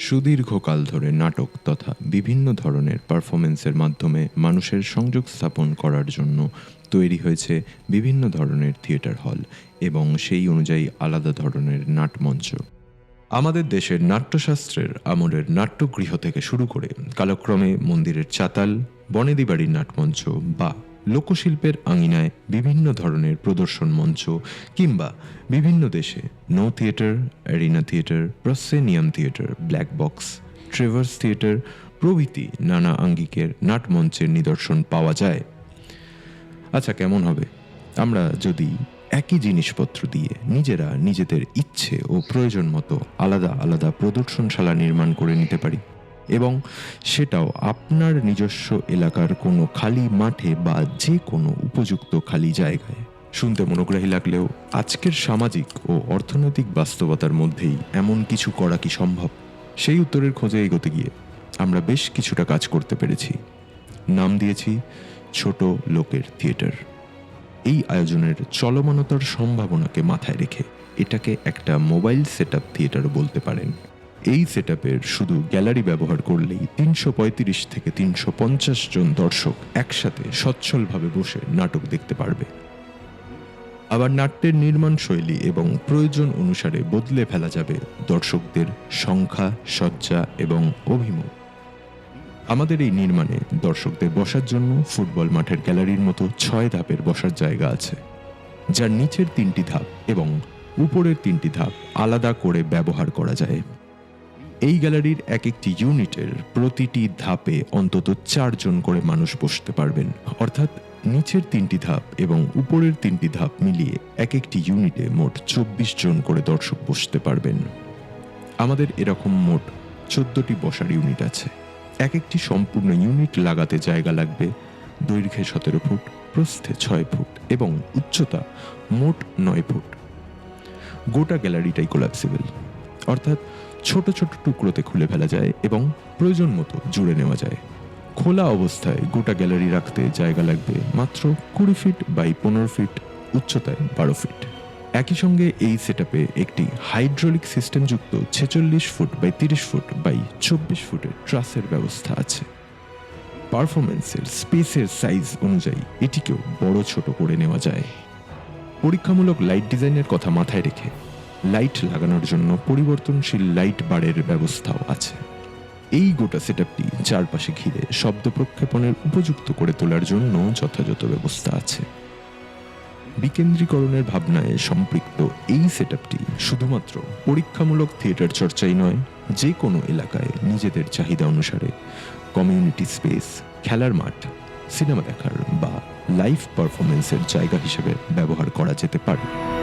সুদীর্ঘকাল ধরে নাটক তথা বিভিন্ন ধরনের পারফরমেন্সের মাধ্যমে মানুষের সংযোগ স্থাপন করার জন্য তৈরি হয়েছে বিভিন্ন ধরনের থিয়েটার হল এবং সেই অনুযায়ী আলাদা ধরনের নাটমঞ্চ। আমাদের দেশের নাট্যশাস্ত্রের আমলের নাট্যগৃহ থেকে শুরু করে কালক্রমে মন্দিরের চাতাল বনেদি বাড়ির নাটমঞ্চ বা লোকশিল্পের আঙিনায় বিভিন্ন ধরনের প্রদর্শন মঞ্চ কিংবা বিভিন্ন দেশে Noh theatre arena theatre proscenium theatre black box traverse theatre প্রভৃতি নানা আঙ্গিকের নাটমঞ্চের নিদর্শন পাওয়া যায়। আচ্ছা কেমন হবে? আমরা যদি একই জিনিসপত্র দিয়ে নিজেরা নিজেদের ইচ্ছে ও প্রয়োজন মতো আলাদা আলাদা প্রদর্শনশালা নির্মাণ করে নিতে পারি। এবং সেটাও আপনার নিজস্ব এলাকার কোনো খালি মাঠে বা যে কোনো উপযুক্ত খালি জায়গায়। শুনতে মনোগ্রাহী লাগলেও আজকের সামাজিক ও অর্থনৈতিক বাস্তবতার মধ্যেই এমন কিছু করা কি সম্ভব? সেই উত্তরের খোঁজে এগোতে গিয়ে আমরা বেশ কিছুটা কাজ করতে পেরেছি। নাম দিয়েছি ছোট লোকের থিয়েটার। এই আয়োজনের চলমানতার সম্ভাবনাকে মাথায় রেখে এটাকে একটা মোবাইল সেট আপ থিয়েটারও বলতে পারেন। এই সেট শুধু গ্যালারি ব্যবহার করলেই তিনশো পঁয়ত্রিশ থেকে তিনশো পঞ্চাশ জন দর্শক একসাথে সচ্ছলভাবে বসে নাটক দেখতে পারবে। আবার নাট্যের নির্মাণ শৈলী এবং প্রয়োজন অনুসারে বদলে ফেলা যাবে দর্শকদের সংখ্যা, সজ্জা এবং অভিমুখ। আমাদের এই নির্মাণে দর্শকদের বসার জন্য ফুটবল মাঠের গ্যালারির মতো ছয় ধাপের বসার জায়গা আছে, যার নিচের তিনটি ধাপ এবং উপরের তিনটি ধাপ আলাদা করে ব্যবহার করা যায়। এই গ্যালারির এক একটি ইউনিটের প্রতিটি ধাপে অন্তত চারজন করে মানুষ বসতে পারবেন। অর্থাৎ নিচের তিনটি ধাপ এবং উপরের তিনটি ধাপ মিলিয়ে এক একটি ইউনিটে মোট চব্বিশ জন করে দর্শক বসতে পারবেন। আমাদের এরকম মোট চোদ্দটি বসার ইউনিট আছে। এক একটি সম্পূর্ণ ইউনিট লাগাতে জায়গা লাগবে দৈর্ঘ্যে সতেরো ফুট, প্রস্থে ছয় ফুট এবং উচ্চতা মোট নয় ফুট। গোটা গ্যালারিটাই কোলাপসিবল অর্থাৎ ছোট ছোট টুকরোতে খুলে ফেলা যায় এবং প্রয়োজন মতো জুড়ে নেওয়া যায়। খোলা অবস্থায় গোটা গ্যালারি রাখতে জায়গা লাগবে মাত্র কুড়ি ফিট বাই পনেরো ফিট, উচ্চতায় বারো ফিট। একই সঙ্গে এই সেট একটি হাইড্রোলিক সিস্টেমযুক্ত ছেচল্লিশ ফুট বাই তিরিশ ফুট বাই চব্বিশ ফুটের ট্রাসের ব্যবস্থা আছে। পারফরমেন্সের স্পেসের সাইজ অনুযায়ী এটিকেও বড় ছোট করে নেওয়া যায়। পরীক্ষামূলক লাইট ডিজাইনের কথা মাথায় রেখে লাইট লাগানোর জন্য পরিবর্তনশীল লাইট বারের ব্যবস্থাও আছে। এই গোটা সেটআপটি চারপাশে ঘিরে শব্দ প্রক্ষেপণের উপযুক্ত করে তোলার জন্য যথাযথ ব্যবস্থা আছে। বিকেন্দ্রীকরণের ভাবনায় সম্পৃক্ত এই সেটআপটি শুধুমাত্র পরীক্ষামূলক থিয়েটার চর্চাই নয় যে কোনো এলাকায় নিজেদের চাহিদা অনুসারে কমিউনিটি স্পেস, খেলার মাঠ, সিনেমা দেখার বা লাইভ পারফরমেন্সের জায়গা হিসেবে ব্যবহার করা যেতে পারে।